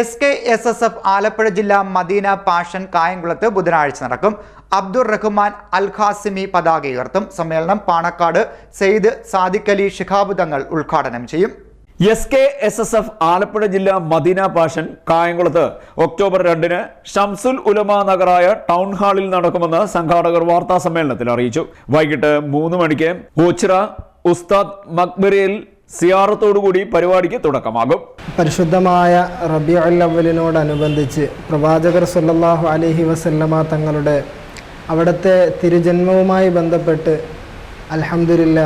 S K S S F Alappuzha ജില്ല Medina passion കായംകുളത്ത് ബുധനാഴ്ച നടക്കും. അബ്ദുർ റഹ്മാൻ അൽ ഖാസിമി പതാക ഉയർത്തും. സമ്മേളനം പാണക്കാട് സെയ്ദ് സാദിഖലി അലി തങ്ങൾ ഉദ്ഘാടനം ചെയ്യും. S K S S F Alappuzha ജില്ല മദീന പാഷൻ കായംകുളത്ത് ഒക്ടോബർ രണ്ടിന് ഷംസുൽ ഉലമ നഗറായ ടൗൺ ഹാളിൽ നടക്കുമെന്ന് സംഘാടകർ വാർത്താ സമ്മേളനത്തിൽ അറിയിച്ചു. വൈകിട്ട് മൂന്ന് മണിക്ക് ഓച്ചിറ ഉസ്താദ് മക്ബരയിൽ സിയാറത്തോടുകൂടി പരിപാടിക്ക് തുടക്കമാകും. പരിശുദ്ധമായ റബി അല്ലവലിനോടനുബന്ധിച്ച് പ്രവാചകർ സല്ലാഹു അലഹി വസല്ലമ തങ്ങളുടെ അവിടുത്തെ തിരുജന്മവുമായി ബന്ധപ്പെട്ട് അലഹമില്ല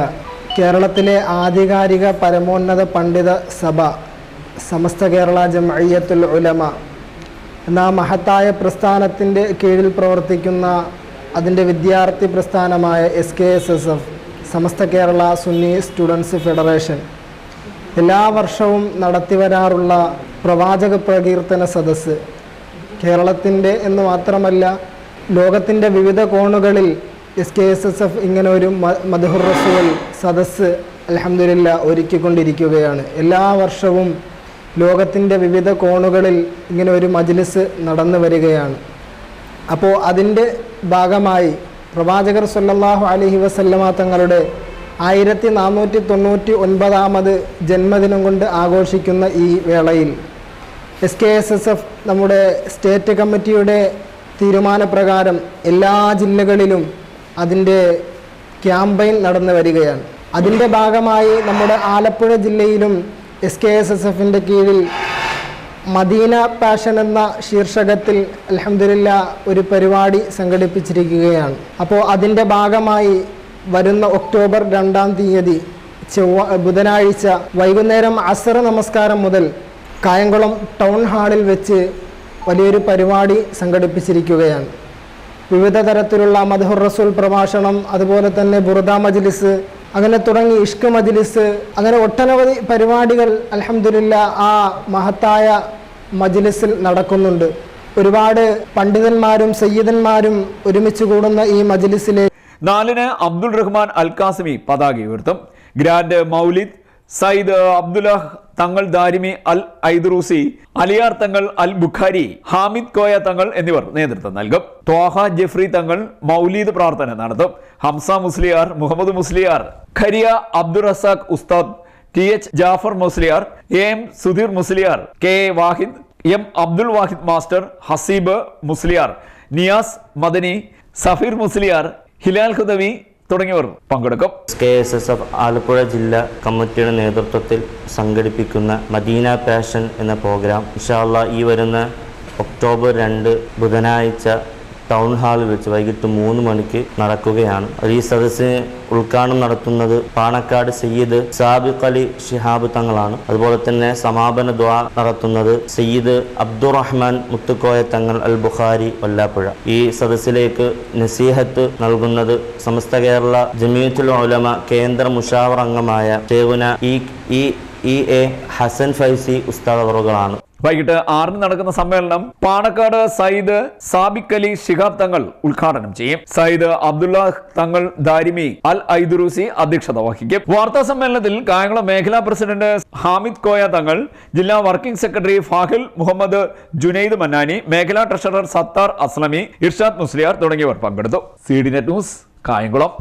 കേരളത്തിലെ ആധികാരിക പരമോന്നത പണ്ഡിത സഭ സമസ്ത കേരള ജംഅയ്യത്തുൽ ഉലമ എന്ന മഹത്തായ പ്രസ്ഥാനത്തിന്റെ കീഴിൽ പ്രവർത്തിക്കുന്ന അതിന്റെ വിദ്യാർത്ഥി പ്രസ്ഥാനമായ S K S S F Samastha Kerala Sunni students federation എല്ലാ വർഷവും നടത്തിവരാറുള്ള പ്രവാചക പ്രകീർത്തന സദസ്സ് കേരളത്തിന്റെ എന്ന് മാത്രമല്ല ലോകത്തിന്റെ വിവിധ കോണുകളിൽ S K S S F ഇങ്ങനെ ഒരു മധുഹർ റസൂൽ സദസ്സ് അലഹമില്ല ഒരുക്കിക്കൊണ്ടിരിക്കുകയാണ്. എല്ലാ വർഷവും ലോകത്തിന്റെ വിവിധ കോണുകളിൽ ഇങ്ങനെ ഒരു മജ്ലിസ് നടന്നു വരികയാണ്. അപ്പോൾ അതിന്റെ ഭാഗമായി പ്രവാചകർ സല്ലാഹു അലഹി വസല്ലമ തങ്ങളുടെ ആയിരത്തി നാനൂറ്റി തൊണ്ണൂറ്റി ഒൻപതാമത് ജന്മദിനം കൊണ്ട് ആഘോഷിക്കുന്ന ഈ വേളയിൽ S K S S F നമ്മുടെ സ്റ്റേറ്റ് കമ്മിറ്റിയുടെ തീരുമാനപ്രകാരം എല്ലാ ജില്ലകളിലും അതിന്റെ ക്യാമ്പയിൻ നടന്നു വരികയാണ്. അതിന്റെ ഭാഗമായി നമ്മുടെ ആലപ്പുഴ ജില്ലയിലും എസ് കെ എസ് എസ് എഫിന്റെ കീഴിൽ മദീന പാഷൻ എന്ന ശീർഷകത്തിൽ അലഹമില്ല ഒരു പരിപാടി സംഘടിപ്പിച്ചിരിക്കുകയാണ്. അപ്പോൾ അതിന്റെ ഭാഗമായി വരുന്ന ഒക്ടോബർ രണ്ടാം തീയതി ചൊവ്വ ബുധനാഴ്ച വൈകുന്നേരം അസർ നമസ്കാരം മുതൽ കായംകുളം ടൗൺ ഹാളിൽ വെച്ച് വലിയൊരു പരിപാടി സംഘടിപ്പിച്ചിരിക്കുകയാണ്. വിവിധ തരത്തിലുള്ള മധുർ റസൂൽ പ്രഭാഷണം അതുപോലെ തന്നെ ബുറുദ മജ്ലിസ് അങ്ങനെ തുടങ്ങി ഇഷ്ക് മജ്ലിസ് അങ്ങനെ ഒട്ടനവധി പരിപാടികൾ അലഹമില്ല ആ മഹത്തായ മജ്ലിസിൽ നടക്കുന്നുണ്ട്. ഒരുപാട് പണ്ഡിതന്മാരും സയ്യിദന്മാരും ഒരുമിച്ച് കൂടുന്ന ഈ മജ്ലിസിലെ നാലിന് അബ്ദുൾ റഹ്മാൻ അൽ കാസിമി പതാക ഉയർത്തും. ഗ്രാൻഡ് മൗലിദ് സയ്യിദ് അബ്ദുല്ലാഹ് തങ്ങൾ ദാരിമി അൽ ഐദ്റൂസി അലിയാർ തങ്ങൾ അൽ ബുഖാരി ഹാമിദ് കോയ തങ്ങൾ എന്നിവർ നേതൃത്വം നൽകും. ത്വാഹ ജഫ്രി തങ്ങൾ മൗലീദ് പ്രാർത്ഥന നടത്തും. Hamza Musliyar Muhammad Musliyar ഖരിയ Abdul Razak Ustad T H Jafar Musliyar A M Sudheer Musliyar K A Wahid M Abdul Wahid master Haseeb Musliyar Niyas Madani Safeer Musliyar Hilal Khudavi തുടങ്ങിയവർ പങ്കെടുക്കും. K S S F Alappuzha ജില്ലാ കമ്മിറ്റിയുടെ നേതൃത്വത്തിൽ സംഘടിപ്പിക്കുന്ന Medina passion എന്ന programme ഇൻഷാല്ല ഈ വരുന്ന ഒക്ടോബർ രണ്ട് ബുധനാഴ്ച ടൗൺ ഹാളിൽ വെച്ച് വൈകിട്ട് മൂന്ന് മണിക്ക് നടക്കുകയാണ്. ഈ സദസ്സിന് ഉദ്ഘാടനം നടത്തുന്നത് പാണക്കാട് സയ്യിദ് സാബിഖ് അലി ഷിഹാബ് തങ്ങളാണ്. അതുപോലെ തന്നെ സമാപന ദ്വാ നടത്തുന്നത് സയ്യിദ് അബ്ദുറഹ്മാൻ മുത്തുക്കോയ തങ്ങൾ അൽ ബുഖാരി വല്ലാപ്പുഴ. ഈ സദസ്സിലേക്ക് നസീഹത്ത് നൽകുന്നത് സമസ്ത കേരള ജമീയത്തുൽ ഉലമ കേന്ദ്ര മുഷാവർ അംഗമായ E E E A Hasan Faizy Ustad അവറുകളാണ് വൈകിട്ട് ആറിന് നടക്കുന്ന സമ്മേളനം പാണക്കാട് സയ്യിദ് സാബിക് അലി ശിഹാബ് തങ്ങൾ ഉദ്ഘാടനം ചെയ്യും. സയ്യിദ് അബ്ദുള്ള തങ്ങൾ ദാരിമി അൽ ഐദുറൂസി അധ്യക്ഷത വഹിക്കും. വാർത്താ സമ്മേളനത്തിൽ കായംകുളം മേഖലാ പ്രസിഡന്റ് ഹാമിദ് കോയ തങ്ങൾ ജില്ലാ വർക്കിംഗ് സെക്രട്ടറി ഫാഹിൽ മുഹമ്മദ് ജുനൈദ് മന്നാനി മേഖലാ ട്രഷറർ സത്താർ അസ്ലമി ഇർഷാദ് മുസ്ലിയാർ തുടങ്ങിയവർ പങ്കെടുത്തു. C D net news Kayamkulam.